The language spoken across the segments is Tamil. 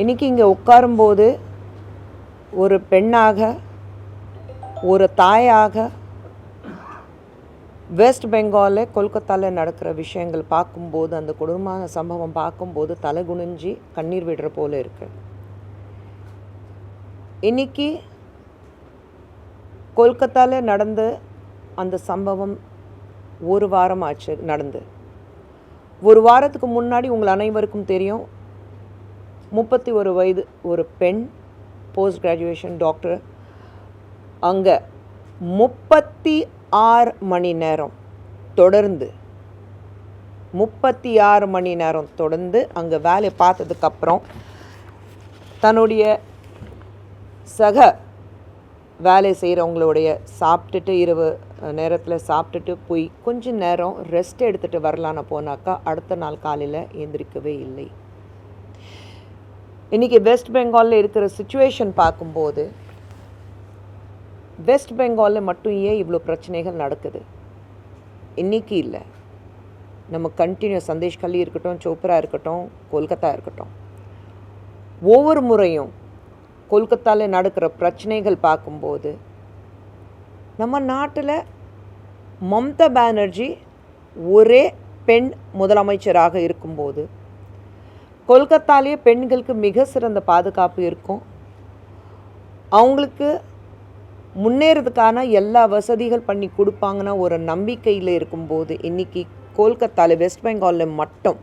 இன்னைக்கு இங்கே உட்காரும்போது ஒரு பெண்ணாக ஒரு தாயாக வெஸ்ட் பெங்காலில் கொல்கத்தாவில் நடக்கிற விஷயங்கள் பார்க்கும்போது அந்த கொடூரமான சம்பவம் பார்க்கும்போது தலை குனிஞ்சி கண்ணீர் விடுற போல இருக்கு. இன்னைக்கு கொல்கத்தாவில் நடந்த அந்த சம்பவம் ஒரு வாரம் ஆச்சு நடந்து. ஒரு வாரத்துக்கு முன்னாடி உங்கள் அனைவருக்கும் தெரியும் முப்பத்தி ஒரு வயது ஒரு பெண் போஸ்ட் கிராஜுவேஷன் டாக்டர் அங்கே முப்பத்தி ஆறு மணி நேரம் தொடர்ந்து முப்பத்தி ஆறு மணி நேரம் தொடர்ந்து அங்கே வேலையை பார்த்ததுக்கப்புறம் தன்னுடைய சக வேலை செய்கிறவங்களுடைய சாப்பிட்டுட்டு இரவு நேரத்தில் சாப்பிட்டுட்டு போய் கொஞ்ச நேரம் ரெஸ்ட் எடுத்துகிட்டு வரலான்னு போனாக்கா அடுத்த நாள் காலையில் எந்திரிக்கவே இல்லை. இன்றைக்கி வெஸ்ட் பெங்காலில் இருக்கிற சுச்சுவேஷன் பார்க்கும்போது வெஸ்ட் பெங்காலில் மட்டும் ஏன் இவ்வளோ பிரச்சனைகள் நடக்குது? இன்றைக்கி இல்லை. நம்ம கண்டினியூ சந்தேஷ் கல்லி இருக்கட்டும் சோப்ரா இருக்கட்டும் கொல்கத்தா இருக்கட்டும். ஒவ்வொரு முறையும் கொல்கத்தாவில் நடக்கிற பிரச்சனைகள் பார்க்கும்போது நம்ம நாட்டில் மம்தா பானர்ஜி ஒரே பெண் முதலமைச்சராக இருக்கும்போது கொல்கத்தாலேயே பெண்களுக்கு மிக சிறந்த பாதுகாப்பு இருக்கும். அவங்களுக்கு முன்னேறதுக்கான எல்லா வசதிகள் பண்ணி கொடுப்பாங்கன்னா ஒரு நம்பிக்கையில் இருக்கும்போது இன்றைக்கி கொல்கத்தாவில் வெஸ்ட் பெங்காலில் மட்டும்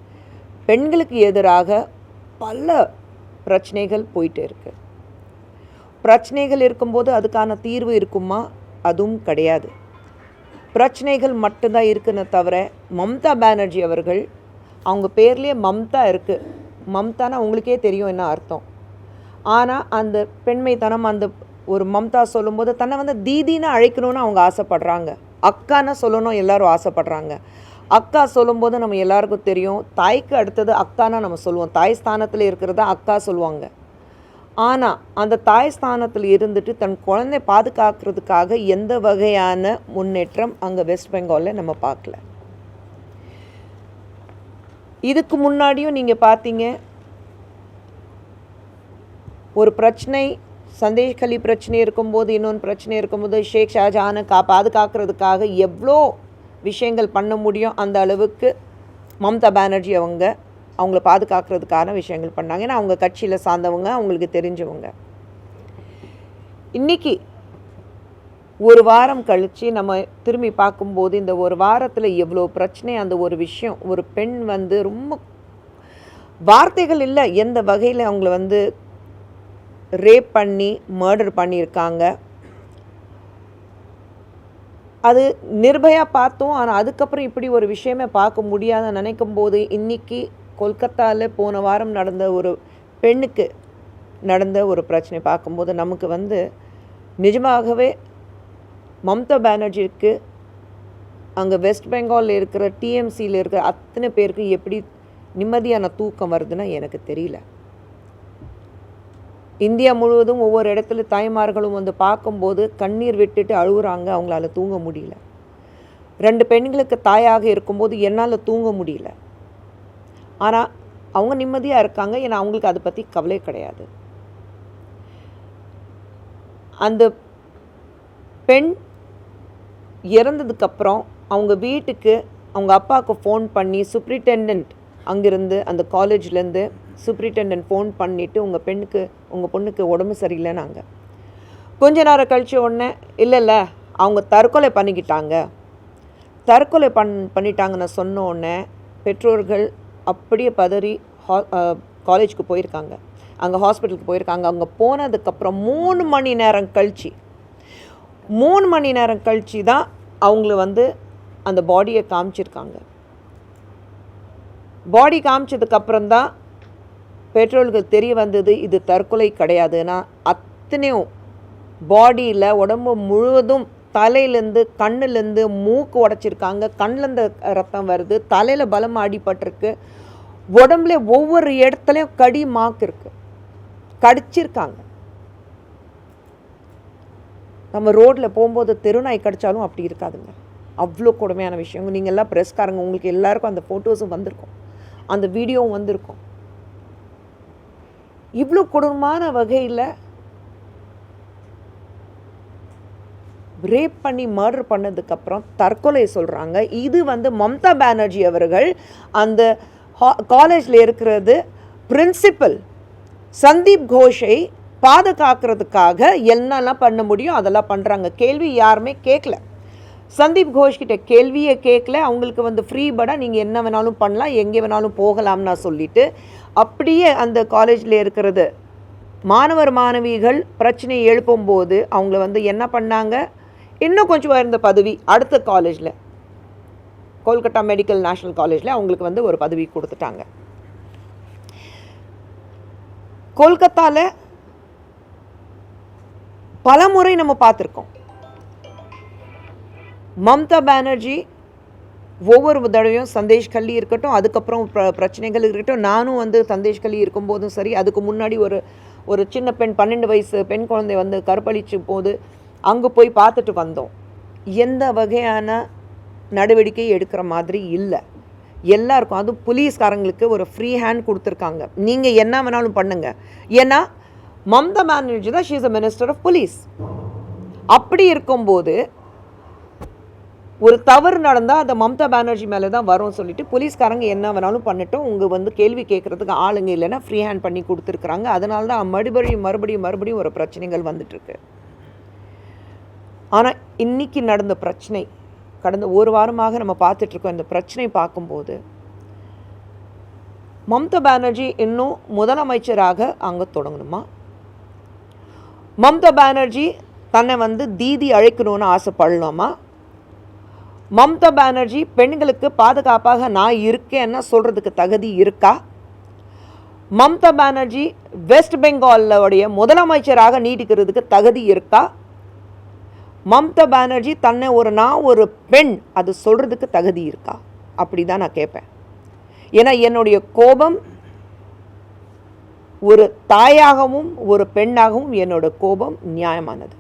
பெண்களுக்கு எதிராக பல பிரச்சனைகள் போயிட்டு இருக்கு. பிரச்சனைகள் இருக்கும்போது அதுக்கான தீர்வு இருக்குமா? அதுவும் கிடையாது. பிரச்சனைகள் மட்டும்தான் இருக்குன்னு தவிர மம்தா பானர்ஜி அவர்கள் அவங்க பேர்லேயே மம்தா இருக்குது மம்தானா உங்களுக்கே தெரியும் என்ன அர்த்தம். ஆனால் அந்த பெண்மைத்தனம் அந்த ஒரு மம்தா சொல்லும்போது தன்னை வந்து தீதின்னு அழைக்கணும்னு அவங்க ஆசைப்படுறாங்க. அக்கான்னு சொல்லணும் எல்லாரும் ஆசைப்படுறாங்க. அக்கா சொல்லும்போது நம்ம எல்லாருக்கும் தெரியும். தாய்க்கு அடுத்தது அக்கானா நம்ம சொல்லுவோம். தாய் ஸ்தானத்தில் இருக்கிறத அக்கா சொல்லுவாங்க. ஆனால் அந்த தாய் ஸ்தானத்தில் இருந்துட்டு தன் குழந்தை பாதுகாக்கிறதுக்காக எந்த வகையான முன்னேற்றம் அங்கே வெஸ்ட் பெங்காலில் நம்ம பார்க்கல. இதுக்கு முன்னாடியும் நீங்கள் பார்த்தீங்க. ஒரு பிரச்சனை சந்தேஷ் கலி பிரச்சனை இருக்கும்போது இன்னொன்று பிரச்சனை இருக்கும்போது ஷேக் ஷாஜஹானை கா பாதுகாக்கிறதுக்காக எவ்வளோ விஷயங்கள் பண்ண முடியும் அந்த அளவுக்கு மம்தா பானர்ஜி அவங்க அவங்கள பாதுகாக்கிறதுக்கான விஷயங்கள் பண்ணாங்க. ஏன்னா அவங்க கட்சியில் சார்ந்தவங்க அவங்களுக்கு தெரிஞ்சவங்க. இன்னைக்கு ஒரு வாரம் கழித்து நம்ம திரும்பி பார்க்கும்போது இந்த ஒரு வாரத்தில் எவ்வளோ பிரச்சனை அந்த ஒரு விஷயம் ஒரு பெண் வந்து ரொம்ப வார்த்தைகள் இல்லை எந்த வகையில் அவங்கள வந்து ரேப் பண்ணி மர்டர் பண்ணியிருக்காங்க. அது நிர்பயா பார்த்தோம் ஆனால் அதுக்கப்புறம் இப்படி ஒரு விஷயமே பார்க்க முடியாத நினைக்கும் போது இன்றைக்கி கொல்கத்தாவில் போன வாரம் நடந்த ஒரு பெண்ணுக்கு நடந்த ஒரு பிரச்சனை பார்க்கும்போது நமக்கு வந்து நிஜமாகவே மம்தா பானர்ஜிக்கு அங்கே வெஸ்ட் பெங்காலில் இருக்கிற டிஎம்சியில் இருக்கிற அத்தனை பேருக்கு எப்படி நிம்மதியான தூக்கம் வருதுன்னா எனக்கு தெரியல. இந்தியா முழுவதும் ஒவ்வொரு இடத்துல தாய்மார்களும் வந்து பார்க்கும்போது கண்ணீர் விட்டுட்டு அழுகுறாங்க அவங்களால தூங்க முடியல. ரெண்டு பெண்களுக்கு தாயாக இருக்கும்போது என்னால் தூங்க முடியல. ஆனால் அவங்க நிம்மதியாக இருக்காங்க ஏன்னா அவங்களுக்கு அதை பற்றி கவலை கிடையாது. அந்த பெண் இறந்ததுக்கப்புறம் அவங்க வீட்டுக்கு அவங்க அப்பாவுக்கு ஃபோன் பண்ணி சூப்ரிண்டெண்ட் அங்கேருந்து அந்த காலேஜ்லேருந்து சூப்ரிண்டெண்ட் ஃபோன் பண்ணிவிட்டு உங்கள் பெண்ணுக்கு உங்கள் பொண்ணுக்கு உடம்பு சரியில்லைனாங்க கொஞ்ச நேரம் கழிச்ச உடனே இல்லை இல்லை அவங்க தற்கொலை பண்ணிக்கிட்டாங்க. தற்கொலை பண் பண்ணிட்டாங்கன்னு சொன்ன உடனே பெற்றோர்கள் அப்படியே பதறி ஹா காலேஜுக்கு போயிருக்காங்க. அங்கே ஹாஸ்பிட்டலுக்கு போயிருக்காங்க. அங்கே போனதுக்கப்புறம் மூணு மணி நேரம் கழிச்சு மூணு மணி நேரம் கழிச்சு தான் அவங்கள வந்து அந்த பாடியை காமிச்சிருக்காங்க. பாடி காமிச்சதுக்கப்புறம் தான் பெட்ரோலுக்கு தெரிய வந்தது இது தற்கொலை கிடையாதுன்னா அத்தனையும் பாடியில் உடம்பு முழுவதும் தலையிலேருந்து கண்ணுலேருந்து மூக்கு உடச்சிருக்காங்க. கண்ணிலேருந்து ரத்தம் வருது தலையில் பலம் அடிபட்டிருக்கு. உடம்புல ஒவ்வொரு இடத்துலையும் கடி மாக்கு இருக்குது கடிச்சிருக்காங்க. நம்ம ரோட்டில் போகும்போது தெருநாய் கடிச்சாலும் அப்படி இருக்காதுங்க. அவ்வளோ கொடுமையான விஷயம். நீங்கள் எல்லாம் ப்ரெஸ்காரங்க உங்களுக்கு எல்லாருக்கும் அந்த ஃபோட்டோஸும் வந்திருக்கும். அந்த வீடியோவும் வந்திருக்கும். இவ்வளோ கொடூரமான வகையில் ரேப் பண்ணி மர்டர் பண்ணதுக்கப்புறம் தற்கொலை சொல்கிறாங்க இது வந்து மம்தா பானர்ஜி அவர்கள் அந்த காலேஜில் இருக்கிறது பிரின்சிபல் சந்தீப் கோஷை பாதுகாக்கிறதுக்காக என்னெல்லாம் பண்ண முடியும் அதெல்லாம் பண்ணுறாங்க கேள்வி யாருமே கேட்கல சந்தீப் கோஷ்கிட்ட கேள்வியை கேட்கல அவங்களுக்கு வந்து ஃப்ரீ படாக நீங்கள் என்ன வேணாலும் பண்ணலாம் எங்கே வேணாலும் போகலாம்னா சொல்லிட்டு அப்படியே அந்த காலேஜில் இருக்கிறது. மாணவர் மாணவிகள் பிரச்சனை எழுப்பும்போது அவங்கள வந்து என்ன பண்ணாங்க? இன்னும் கொஞ்சம் உயர்ந்த பதவி அடுத்த காலேஜில் கொல்கட்டா மெடிக்கல் நேஷனல் காலேஜில் அவங்களுக்கு வந்து ஒரு பதவி கொடுத்துட்டாங்க. கொல்கத்தாவில் பல முறை நம்ம பார்த்துருக்கோம். மம்தா பானர்ஜி ஒவ்வொரு தடவையும் சந்தேஷ் கல்லி இருக்கட்டும் அதுக்கப்புறம் பிர பிரச்சனைகள் இருக்கட்டும் நானும் வந்து சந்தேஷ் கல்லி இருக்கும்போதும் சரி அதுக்கு முன்னாடி ஒரு ஒரு சின்ன பெண் பன்னெண்டு வயசு பெண் குழந்தை வந்து கற்பழிச்சு போது அங்கே போய் பார்த்துட்டு வந்தோம். எந்த வகையான நடவடிக்கை எடுக்கிற மாதிரி இல்லை. எல்லாருக்கும் அதுவும் போலீஸ்காரங்களுக்கு ஒரு ஃப்ரீ ஹேண்ட் கொடுத்துருக்காங்க. நீங்கள் என்ன வேணாலும் பண்ணுங்க. ஏன்னா மம்தா பானர்ஜி தான் she is a minister of police அப்படி இருக்கும்போது ஒரு தவறு நடந்தால் அந்த மம்தா பானர்ஜி மேலே தான் வரும்னு சொல்லிட்டு போலீஸ்காரங்க என்ன வேணாலும் பண்ணட்டும். உங்கள் வந்து கேள்வி கேட்குறதுக்கு ஆளுங்க இல்லைன்னா ஃப்ரீ ஹேண்ட் பண்ணி கொடுத்துருக்குறாங்க. அதனால தான் மறுபடியும் மறுபடியும் மறுபடியும் ஒரு பிரச்சனைகள் வந்துட்டுருக்கு. ஆனால் இன்னைக்கு நடந்த பிரச்சனை கடந்த ஒரு வாரமாக நம்ம பார்த்துட்ருக்கோம் இந்த பிரச்சனை பார்க்கும்போது மம்தா பானர்ஜி இன்னும் முதலமைச்சராக அங்கே தொடங்கணுமா? மம்தா பானர்ஜி தன்னை வந்து தீதி அழைக்கணும்னு ஆசைப்படலாமா? மம்தா பானர்ஜி பெண்களுக்கு பாதுகாப்பாக நான் இருக்கேன்னு சொல்கிறதுக்கு தகுதி இருக்கா? மம்தா பானர்ஜி வெஸ்ட் பெங்காலோடைய முதலமைச்சராக நீடிக்கிறதுக்கு தகுதி இருக்கா? மம்தா பானர்ஜி தன்னை ஒரு நான் ஒரு பெண் அது சொல்கிறதுக்கு தகுதி இருக்கா? அப்படி தான் நான் கேட்பேன். ஏன்னா என்னுடைய கோபம் ஒரு தாயாகவும் ஒரு பெண்ணாகவும் என்னோட கோபம் நியாயமானது.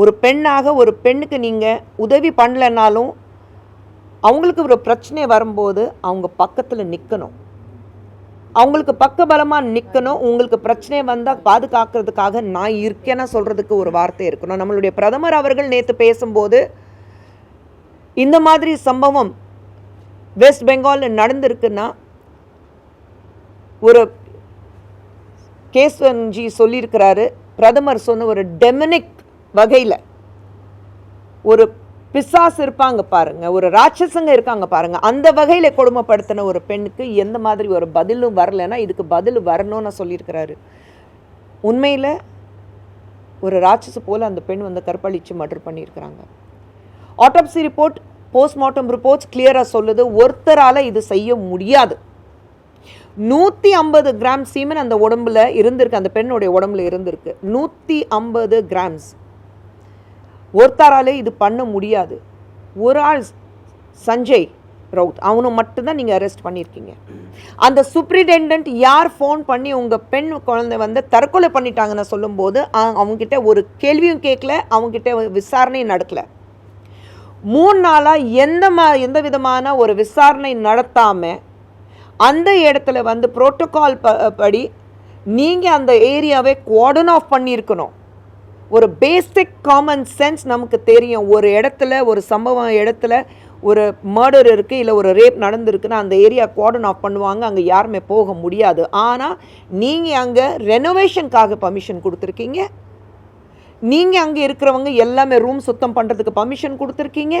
ஒரு பெண்ணாக ஒரு பெண்ணுக்கு நீங்கள் உதவி பண்ணலைன்னாலும் அவங்களுக்கு ஒரு பிரச்சனை வரும்போது அவங்க பக்கத்தில் நிற்கணும் அவங்களுக்கு பக்கபலமாக நிற்கணும் உங்களுக்கு பிரச்சனை வந்தால் பாதுகாக்கிறதுக்காக நான் இருக்கேன்னு சொல்கிறதுக்கு ஒரு வார்த்தை இருக்கணும். நம்மளுடைய பிரதமர் அவர்கள் நேற்று பேசும்போது இந்த மாதிரி சம்பவம் வெஸ்ட் பெங்காலில் நடந்திருக்குன்னா ஒரு கேஸ்வன்ஜி சொல்லியிருக்கிறாரு பிரதமர் சொன்ன ஒரு டெமினிக் வகையில் ஒரு பிசாஸ் இருப்பாங்க பாருங்க ஒரு ராட்சசங்க இருக்காங்க பாருங்க அந்த வகையில் கொடுமைப்படுத்தின ஒரு பெண்ணுக்கு எந்த மாதிரி ஒரு பதிலும் வரலைன்னா இதுக்கு பதில் வரணும்னு சொல்லியிருக்கிறாரு. உண்மையில் ஒரு ராட்சசு போல் அந்த பெண் வந்து கற்பழித்து மர்டர் பண்ணியிருக்கிறாங்க. ஆட்டோப்சி ரிப்போர்ட் போஸ்ட்மார்ட்டம் ரிப்போர்ட்ஸ் கிளியராக சொல்லுது ஒருத்தரால் இது செய்ய முடியாது. நூற்றி ஐம்பது கிராம் சீமன் அந்த உடம்புல இருந்திருக்கு அந்த பெண்ணுடைய உடம்புல இருந்திருக்கு. நூற்றி ஐம்பது கிராம்ஸ். ஒருத்தராலே இது பண்ண முடியாது. ஒரு ஆள் சஞ்சய் ரவுத் அவனை மட்டும்தான் நீங்கள் அரெஸ்ட் பண்ணியிருக்கீங்க. அந்த சூப்ரிடெண்டன்ட் யார் ஃபோன் பண்ணி உங்கள் பெண் குழந்தை வந்து தற்கொலை பண்ணிட்டாங்கன்னு சொல்லும்போது அவங்கக்கிட்ட ஒரு கேள்வியும் கேட்கல அவங்கக்கிட்ட விசாரணையும் நடக்கல. மூணு நாளாக எந்த மா எந்த விதமான ஒரு விசாரணை நடத்தாமல் அந்த இடத்துல வந்து ப்ரோட்டோக்கால் ப படி நீங்கள் அந்த ஏரியாவை குவார்டன் ஆஃப் பண்ணியிருக்கணும். ஒரு பேசிக் காமன் சென்ஸ் நமக்கு தெரியும். ஒரு இடத்துல ஒரு சம்பவம் இடத்துல ஒரு மர்டர் இருக்குது இல்லை ஒரு ரேப் நடந்திருக்குன்னா அந்த ஏரியா குவார்டன் ஆஃப் பண்ணுவாங்க அங்கே யாருமே போக முடியாது. ஆனால் நீங்கள் அங்கே ரெனோவேஷனுக்காக பர்மிஷன் கொடுத்துருக்கீங்க. நீங்கள் அங்கே இருக்கிறவங்க எல்லாமே ரூம் சுத்தம் பண்ணுறதுக்கு பர்மிஷன் கொடுத்துருக்கீங்க.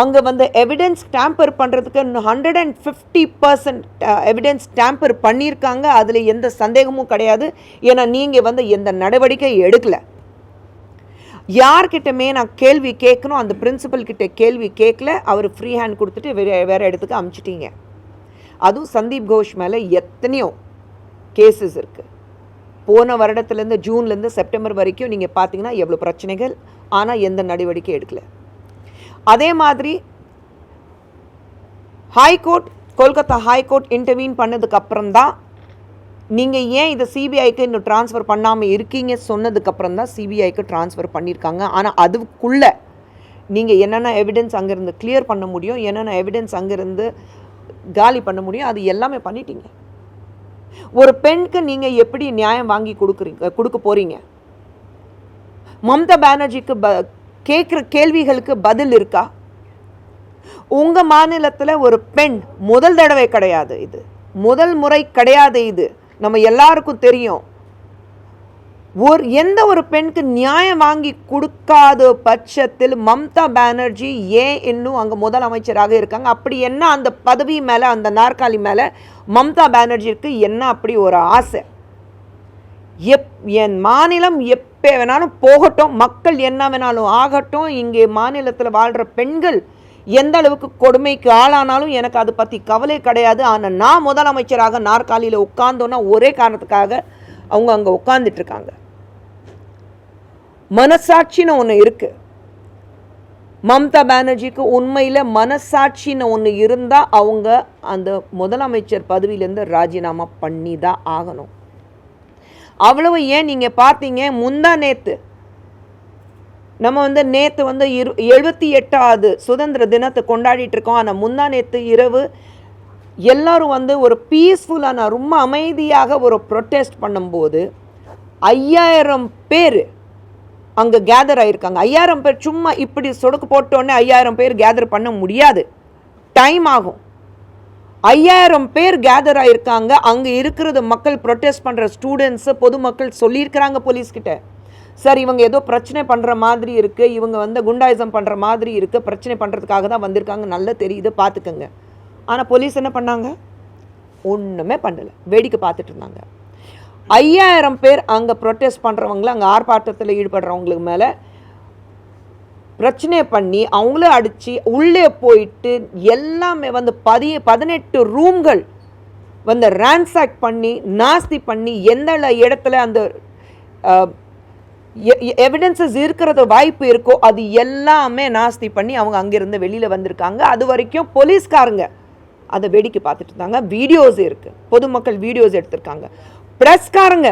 அங்கே வந்து எவிடன்ஸ் டேம்பர் பண்ணுறதுக்கு hundred and fifty percent evidence tamper பண்ணியிருக்காங்க. அதில் எந்த சந்தேகமும் கிடையாது. ஏன்னா நீங்கள் வந்து எந்த நடவடிக்கை எடுக்கலை. யார்கிட்டமே நான் கேள்வி கேட்கணும். அந்த பிரின்சிபல் கிட்ட கேள்வி கேட்கல. அவர் ஃப்ரீ ஹேண்ட் கொடுத்துட்டு வேறு வேறு இடத்துக்கு அமுச்சிட்டீங்க. அதுவும் சந்தீப் கோஷ் மேலே எத்தனையோ கேசஸ் இருக்குது போன வருடத்துலேருந்து ஜூன்லேருந்து செப்டம்பர் வரைக்கும் நீங்கள் பார்த்தீங்கன்னா எவ்வளோ பிரச்சனைகள். ஆனால் எந்த நடவடிக்கை எடுக்கலை. அதே மாதிரி ஹைகோர்ட் கொல்கத்தா ஹைகோர்ட் இன்டர்வீன் பண்ணதுக்கப்புறம் தான் நீங்கள் ஏன் இதை சிபிஐக்கு இன்னும் ட்ரான்ஸ்ஃபர் பண்ணாமல் இருக்கீங்க சொன்னதுக்கப்புறம் தான் சிபிஐக்கு ட்ரான்ஸ்ஃபர் பண்ணியிருக்காங்க ஆனால் அதுக்குள்ளே நீங்கள் என்னென்ன எவிடன்ஸ் அங்கேருந்து கிளியர் பண்ண முடியும் என்னென்ன எவிடன்ஸ் அங்கேருந்து காலி பண்ண முடியும் அது எல்லாமே பண்ணிட்டீங்க. ஒரு பெண்ணுக்கு நீங்கள் எப்படி நியாயம் வாங்கி கொடுக்குறீங்க கொடுக்க போகிறீங்க மம்தா பானர்ஜிக்கு ப கேட்குற கேள்விகளுக்கு பதில் இருக்கா? உங்கள் மாநிலத்தில் ஒரு பெண் முதல் தடவை கிடையாது இது. முதல் முறை கிடையாது இது. நம்ம எல்லாருக்கும் தெரியும். ஒரு எந்த ஒரு பெண்ணுக்கு நியாயம் வாங்கி கொடுக்காத பட்சத்தில் மம்தா பானர்ஜி ஏன் இன்னும் அங்கே முதலமைச்சராக இருக்காங்க? அப்படி என்ன அந்த பதவி மேலே அந்த நாற்காலி மேலே மம்தா பானர்ஜிக்கு என்ன அப்படி ஒரு ஆசை? எப் என் மாநிலம் எப் எப்போ வேணாலும் போகட்டும். மக்கள் என்ன வேணாலும் ஆகட்டும். இங்கே மாநிலத்தில் வாழ்கிற பெண்கள் எந்த அளவுக்கு கொடுமைக்கு ஆளானாலும் எனக்கு அதை பற்றி கவலை கிடையாது. ஆனால் நான் முதலமைச்சராக நாற்காலியில் உட்கார்ந்தோன்னா ஒரே காரணத்துக்காக அவங்க அங்கே உட்கார்ந்துட்டு இருக்காங்க. மனசாட்சின்னு ஒன்று இருக்கு. மம்தா பானர்ஜிக்கு உண்மையில் மனசாட்சின்னு ஒன்று இருந்தால் அவங்க அந்த முதலமைச்சர் பதவியிலேருந்து ராஜினாமா பண்ணி தான் ஆகணும். அவ்வளவு ஏன் நீங்கள் பார்த்தீங்க? முந்தா நேற்று நம்ம வந்து நேற்று வந்து இரு எழுபத்தி எட்டாவது சுதந்திர தினத்தை கொண்டாடிட்டு இருக்கோம். ஆனால் முந்தா நேற்று இரவு எல்லோரும் வந்து ஒரு பீஸ்ஃபுல்லான ரொம்ப அமைதியாக ஒரு ப்ரொட்டஸ்ட் பண்ணும்போது ஐயாயிரம் பேர் அங்கே கேதர் ஆயிருக்காங்க. ஐயாயிரம் பேர் சும்மா இப்படி சொடுக்கு போட்டோன்னே ஐயாயிரம் பேர் கேதர் பண்ண முடியாது. டைம் ஆகும். ஐயாயிரம் பேர் கேதர் ஆயிருக்காங்க. அங்கே இருக்கிறது மக்கள் ப்ரொட்டஸ்ட் பண்ணுற ஸ்டூடெண்ட்ஸு பொதுமக்கள் சொல்லியிருக்கிறாங்க போலீஸ்கிட்ட சார் இவங்க ஏதோ பிரச்சனை பண்ணுற மாதிரி இருக்குது இவங்க வந்து குண்டாயிசம் பண்ணுற மாதிரி இருக்குது பிரச்சனை பண்ணுறதுக்காக தான் வந்திருக்காங்க. நல்லா தெரியுது பார்த்துக்கோங்க. ஆனால் போலீஸ் என்ன பண்ணாங்க? ஒன்றுமே பண்ணலை. வேடிக்கை பார்த்துட்டு இருந்தாங்க. ஐயாயிரம் பேர் அங்கே ப்ரொட்டஸ்ட் பண்ணுறவங்கள அங்கே ஆர்ப்பாட்டத்தில் ஈடுபடுறவங்களுக்கு மேலே பிரச்சனை பண்ணி அவங்கள அடித்து உள்ளே போயிட்டு எல்லாமே வந்து பதி பதினெட்டு ரூம்கள் வந்து ரேன்சாக் பண்ணி நாஸ்தி பண்ணி எந்த இடத்துல அந்த எவிடன்சஸ் இருக்கிறது வாய்ப்பு இருக்கோ அது எல்லாமே நாஸ்தி பண்ணி அவங்க அங்கேருந்து வெளியில் வந்திருக்காங்க. அது வரைக்கும் போலீஸ்காரங்க அதை வேடிக்கை பார்த்துட்டு இருந்தாங்க. வீடியோஸ் இருக்குது பொதுமக்கள் வீடியோஸ் எடுத்திருக்காங்க. ப்ரெஸ்காரங்க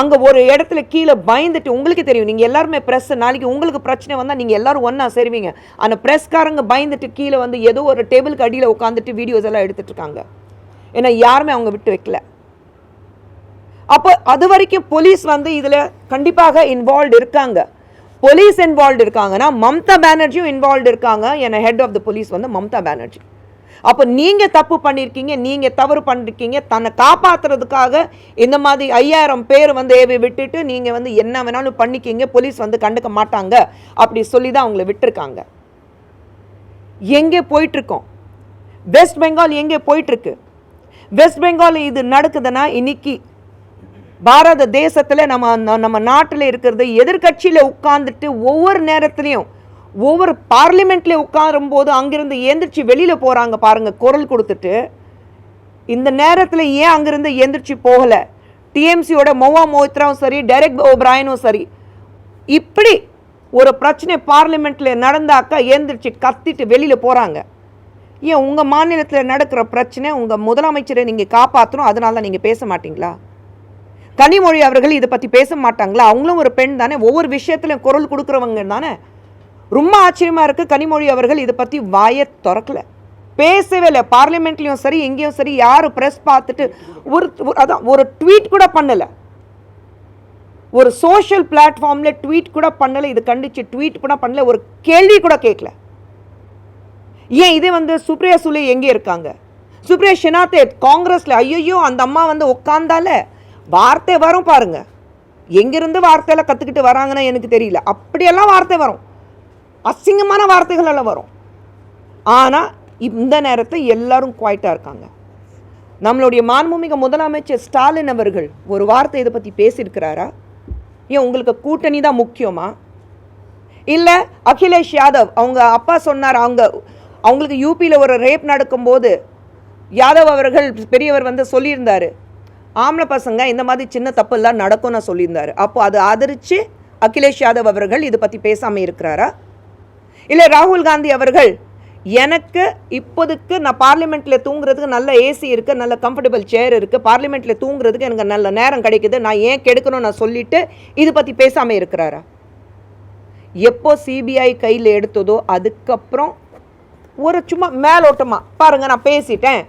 அங்கே ஒரு இடத்துல கீழே பயந்துட்டு உங்களுக்கு தெரியும். நீங்கள் எல்லாருமே ப்ரெஸ் நாளைக்கு உங்களுக்கு பிரச்சனை வந்தால் நீங்கள் எல்லாரும் ஒன்றா சேருவீங்க. அந்த ப்ரெஸ்காரங்க பயந்துட்டு கீழே வந்து ஏதோ ஒரு டேபிளுக்கு அடியில் உட்காந்துட்டு வீடியோஸ் எல்லாம் எடுத்துட்டு இருக்காங்க. ஏன்னா யாருமே அவங்க விட்டு வைக்கல. அப்போ அது வரைக்கும் போலீஸ் வந்து இதில் கண்டிப்பாக இன்வால்வ் இருக்காங்க. போலீஸ் இன்வால்வ் இருக்காங்கன்னா மம்தா பானர்ஜியும் இன்வால்வ் இருக்காங்க. என ஹெட் ஆஃப் த போலீஸ் வந்து மம்தா பானர்ஜி. அப்போ நீங்கள் தப்பு பண்ணியிருக்கீங்க நீங்கள் தவறு பண்ணிருக்கீங்க தன்னை காப்பாற்றுறதுக்காக இந்த மாதிரி ஐயாயிரம் பேர் வந்து ஏவி விட்டுட்டு நீங்கள் வந்து என்ன வேணாலும் பண்ணிக்கிங்க போலீஸ் வந்து கண்டுக்க மாட்டாங்க அப்படி சொல்லி தான் அவங்கள விட்டுருக்காங்க. எங்கே போயிட்டுருக்கோம்? வெஸ்ட் பெங்கால் எங்கே போயிட்டுருக்கு? வெஸ்ட் பெங்கால் இது நடக்குதுன்னா இன்னைக்கு பாரத தேசத்தில் நம்ம நம்ம நாட்டில் இருக்கிறது எதிர்க்கட்சியில் உட்கார்ந்துட்டு ஒவ்வொரு நேரத்துலையும் ஒவ்வொரு பார்லிமெண்ட்லேயே உட்காரும் போது அங்கிருந்து ஏந்திரிச்சு வெளியில் போகிறாங்க பாருங்கள் குரல் கொடுத்துட்டு. இந்த நேரத்தில் ஏன் அங்கிருந்து எந்திரிச்சு போகலை? டிஎம்சியோட மௌவா மோத்ராவும் சரி டெரெக் ஓப்ராயனும் சரி இப்படி ஒரு பிரச்சனை பார்லிமெண்ட்டில் நடந்தாக்கா ஏந்திரிச்சு கத்திட்டு வெளியில் போகிறாங்க ஏன் உங்கள் மாநிலத்தில் நடக்கிற பிரச்சனை உங்கள் முதலமைச்சரை நீங்கள் காப்பாற்றணும் அதனால நீங்கள் பேச மாட்டிங்களா? கனிமொழி அவர்கள் இதை பற்றி பேச மாட்டாங்களா? அவங்களும் ஒரு பெண் தானே ஒவ்வொரு விஷயத்துலையும் குரல் கொடுக்குறவங்க தானே? ரொம்ப ஆச்சரியமாக இருக்குது கனிமொழி அவர்கள் இதை பற்றி வாயை திறக்கல. பேசவே இல்லை. பார்லிமெண்ட்லேயும் சரி எங்கேயும் சரி யார் ப்ரெஸ் பார்த்துட்டு ஒரு அதான் ஒரு ட்வீட் கூட பண்ணலை. ஒரு சோஷியல் பிளாட்ஃபார்மில் ட்வீட் கூட பண்ணலை. இது கண்டிச்சு ட்வீட் கூட பண்ணல. ஒரு கேள்வி கூட கேட்கல. ஏன் இதே வந்து சுப்ரியா சுலே எங்கே இருக்காங்க? சுப்ரியா ஷினாத்தே காங்கிரஸில் ஐயோ அந்த அம்மா வந்து உட்காந்தால வார்த்தை வரும் பாருங்கள் எங்கேருந்து வார்த்தையெல்லாம் கற்றுக்கிட்டு வராங்கன்னு எனக்கு தெரியல. அப்படியெல்லாம் வார்த்தை வரும். அசிங்கமான வார்த்தைகளெல்லாம் வரும். ஆனால் இந்த நேரத்தை எல்லாரும் குவாய்ட்டாக இருக்காங்க. நம்மளுடைய மாண்புமிகு முதலமைச்சர் ஸ்டாலின் அவர்கள் ஒரு வார்த்தை இதை பற்றி பேசியிருக்கிறாரா? ஏன் உங்களுக்கு கூட்டணி தான் முக்கியமா? இல்லை அகிலேஷ் யாதவ் அவங்க அப்பா சொன்னார் அவங்க அவங்களுக்கு யூபியில் ஒரு ரேப் நடக்கும்போது யாதவ் அவர்கள் பெரியவர் வந்து சொல்லியிருந்தார் ஆம்பளை பசங்க இந்த மாதிரி சின்ன தப்பெல்லாம் நடக்கும்னு சொல்லியிருந்தார். அப்போ அதை ஆதரித்து அகிலேஷ் யாதவ் அவர்கள் இதை பற்றி பேசாமல் இருக்கிறாரா? இல்லை ராகுல் காந்தி அவர்கள் எனக்கு இப்போதைக்கு நான் பார்லிமெண்ட்டில் தூங்குறதுக்கு நல்ல ஏசி இருக்குது நல்ல கம்ஃபர்டபுள் சேர் இருக்குது பார்லிமெண்ட்டில் தூங்குறதுக்கு எனக்கு நல்ல நேரம் கிடைக்குது நான் ஏன் கெடுக்கணும் நான் சொல்லிட்டு இது பற்றி பேசாமல் இருக்கிறாரா? எப்போ சிபிஐ கையில் எடுத்ததோ அதுக்கப்புறம் ஒரு சும்மா மேலோட்டமாக பாருங்கள் நான் பேசிட்டேன்.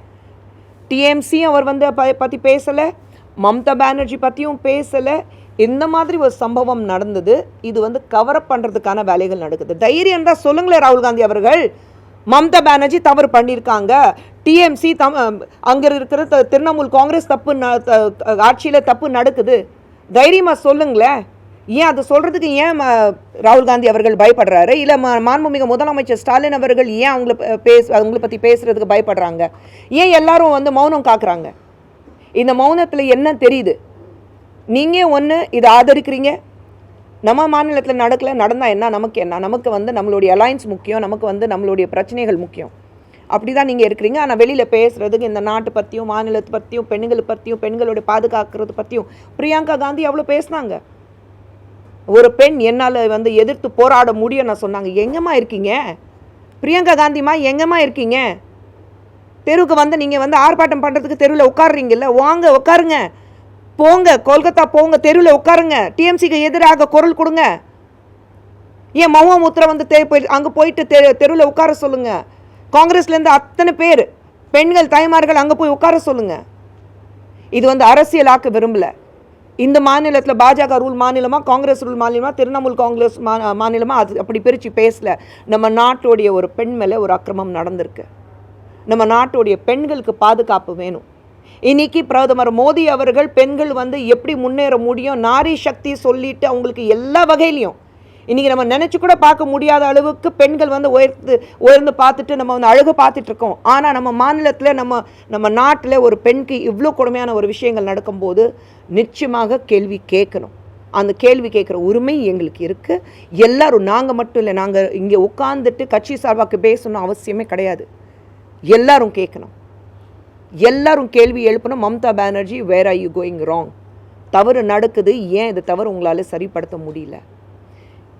டிஎம்சி அவர் வந்து ப பற்றி பேசலை மம்தா பானர்ஜி பற்றியும் பேசலை இந்த மாதிரி ஒரு சம்பவம் நடந்தது. இது வந்து கவரப் பண்ணுறதுக்கான வேலைகள் நடக்குது. தைரியம் தான் சொல்லுங்களேன் ராகுல் காந்தி அவர்கள். மம்தா பானர்ஜி தவறு பண்ணியிருக்காங்க. டிஎம்சி தம் அங்கே இருக்கிற த- திரிணாமுல் காங்கிரஸ் தப்பு ஆட்சியில் தப்பு நடக்குது. தைரியமாக சொல்லுங்களேன் ஏன் அது சொல்கிறதுக்கு ஏன் ம, ராகுல் காந்தி அவர்கள் பயப்படுறாரு? இல்லை ம மாண்புமிகு முதலமைச்சர் ஸ்டாலின் அவர்கள் ஏன் அவங்கள ப- பேச அவங்கள பற்றி பேசுகிறதுக்கு பயப்படுறாங்க? ஏன் எல்லாரும் வந்து மௌனம் காக்குறாங்க? இந்த மௌனத்தில் என்ன தெரியுது? நீங்கள் ஒன்று இதை ஆதரிக்கிறீங்க. நம்ம மாநிலத்தில் நடக்கல நடந்தால் என்ன நமக்கு என்ன? நமக்கு வந்து நம்மளுடைய அலைன்ஸ் முக்கியம் நமக்கு வந்து நம்மளுடைய பிரச்சனைகள் முக்கியம். அப்படி தான் நீங்கள் இருக்கிறீங்க. ஆனால் வெளியில் பேசுகிறதுக்கு இந்த நாட்டு பற்றியும் மாநிலத்தை பற்றியும் பெண்களை பற்றியும் பெண்களுடைய பாதுகாக்கிறது பற்றியும் பிரியங்கா காந்தி அவ்வளோ பேசுனாங்க. ஒரு பெண் என்னால் வந்து எதிர்த்து போராட முடியும் நான் சொன்னாங்க. எங்கம்மா இருக்கீங்க? பிரியங்கா காந்திமா எங்கம்மா இருக்கீங்க? தெருவுக்கு வந்து நீங்கள் வந்து ஆர்ப்பாட்டம் பண்ணுறதுக்கு தெருவில் உட்காருறீங்கல்ல வாங்க உட்காருங்க. போங்க கொல்கத்தா போங்க தெருவில் உட்காருங்க. டிஎம்சிக்கு எதிராக குரல் கொடுங்க. ஏன் மௌமுத்திர வந்து தே போய் அங்கே போயிட்டு தெ தெருவில் உட்கார சொல்லுங்க. காங்கிரஸ்லேருந்து அத்தனை பேர் பெண்கள் தாய்மார்கள் அங்கே போய் உட்கார சொல்லுங்க. இது வந்து அரசியலாக்க விரும்பல. இந்த மாநிலத்தில் பாஜக ரூல் மாநிலமாக காங்கிரஸ் ரூல் மாநிலமாக திரிணாமுல் காங்கிரஸ் மா மாநிலமாக அது அப்படி பிரித்து பேசல. நம்ம நாட்டுடைய ஒரு பெண் மேலே ஒரு அக்கிரமம் நடந்திருக்கு. நம்ம நாட்டுடைய பெண்களுக்கு பாதுகாப்பு வேணும். இன்னைக்கு பிரதமர் மோடி அவர்கள் பெண்கள் வந்து எப்படி முன்னேற முடியும் நாரி சக்தி சொல்லிட்டு அவங்களுக்கு எல்லா வகையிலையும். இன்னைக்கு நம்ம நினைச்சு கூட பார்க்க முடியாத அளவுக்கு பெண்கள் வந்து உயர்த்து உயர்ந்து பார்த்துட்டு நம்ம வந்து அழகு பார்த்துட்டு இருக்கோம். ஆனால் நம்ம மாநிலத்தில் நம்ம நம்ம நாட்டில் ஒரு பெண்க்கு இவ்வளோ கொடுமையான ஒரு விஷயங்கள் நடக்கும்போது நிச்சயமாக கேள்வி கேட்கணும். அந்த கேள்வி கேட்குற உரிமை எங்களுக்கு இருக்குது எல்லாரும் நாங்கள் மட்டும் இல்லை நாங்கள் இங்கே உட்காந்துட்டு கட்சி சார்பாக்கு பேசணும் அவசியமே கிடையாது. எல்லாரும் கேட்கணும். எல்லாரும் கேள்வி எழுப்பணும் Mamata Banerjee where are you going wrong தவறு நடக்குது. ஏன் இது தவறு உங்களால் சரிப்படுத்த முடியல?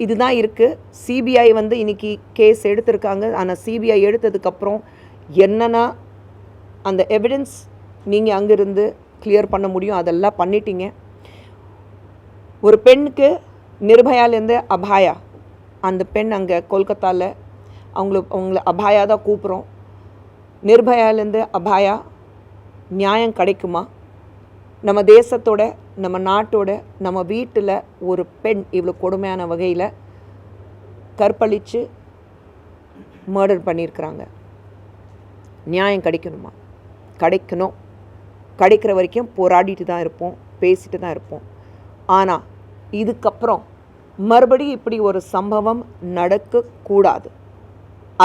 இதுதான் இருக்குது சிபிஐ வந்து இன்றைக்கி கேஸ் எடுத்திருக்காங்க. ஆனால் சிபிஐ எடுத்ததுக்கப்புறம் என்னென்னா அந்த எவிடன்ஸ் நீங்கள் அங்கேருந்து கிளியர் பண்ண முடியும். அதெல்லாம் பண்ணிட்டீங்க. ஒரு பெண்ணுக்கு நிர்பயாலேருந்து அபாயா. அந்த பெண் அங்கே கொல்கத்தாவில் அவங்கள அவங்கள அபாயா தான் கூப்பிட்றோம். நிர்பயாலேருந்து அபாயா நியாயம் கிடைக்குமா? நம்ம தேசத்தோட நம்ம நாட்டோட நம்ம வீட்டில் ஒரு பெண் இவ்வளோ கொடுமையான வகையில் கற்பழித்து மர்டர் பண்ணியிருக்கிறாங்க. நியாயம் கிடைக்கணுமா? கிடைக்கணும். கிடைக்கிற வரைக்கும் போராடிட்டு தான் இருப்போம் பேசிட்டு தான் இருப்போம். ஆனால் இதுக்கப்புறம் மறுபடியும் இப்படி ஒரு சம்பவம் நடக்கக்கூடாது.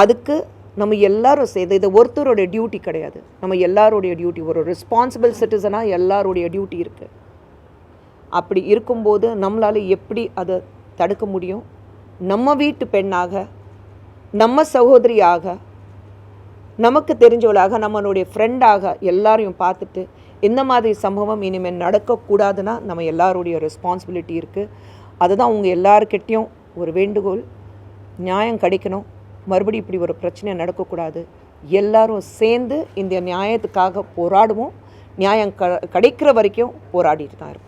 அதுக்கு நம்ம எல்லாரும் சேர்ந்து இது ஒருத்தரோட டியூட்டி கிடையாது. நம்ம எல்லாருடைய டியூட்டி ஒரு ரெஸ்பான்சிபிள் சிட்டிசனாக எல்லாருடைய டியூட்டி இருக்குது அப்படி இருக்கும்போது நம்மளால் எப்படி அதை தடுக்க முடியும்? நம்ம வீட்டு பெண்ணாக நம்ம சகோதரியாக நமக்கு தெரிஞ்சவளாக நம்மளுடைய ஃப்ரெண்டாக எல்லாரையும் பார்த்துட்டு இந்த மாதிரி சம்பவம் இனிமேல் நடக்கக்கூடாதுன்னா நம்ம எல்லாருடைய ரெஸ்பான்சிபிலிட்டி இருக்குது அதுதான் உங்கள் எல்லாருக்கிட்டேயும் ஒரு வேண்டுகோள். நியாயம் கிடைக்கணும். மறுபடியும் இப்படி ஒரு பிரச்சனை நடக்கக்கூடாது. எல்லாரும் சேர்ந்து இந்த நியாயத்துக்காக போராடுவோம். நியாயம் க கிடைக்கிற வரைக்கும் போராடிட்டு தான் இருப்போம்.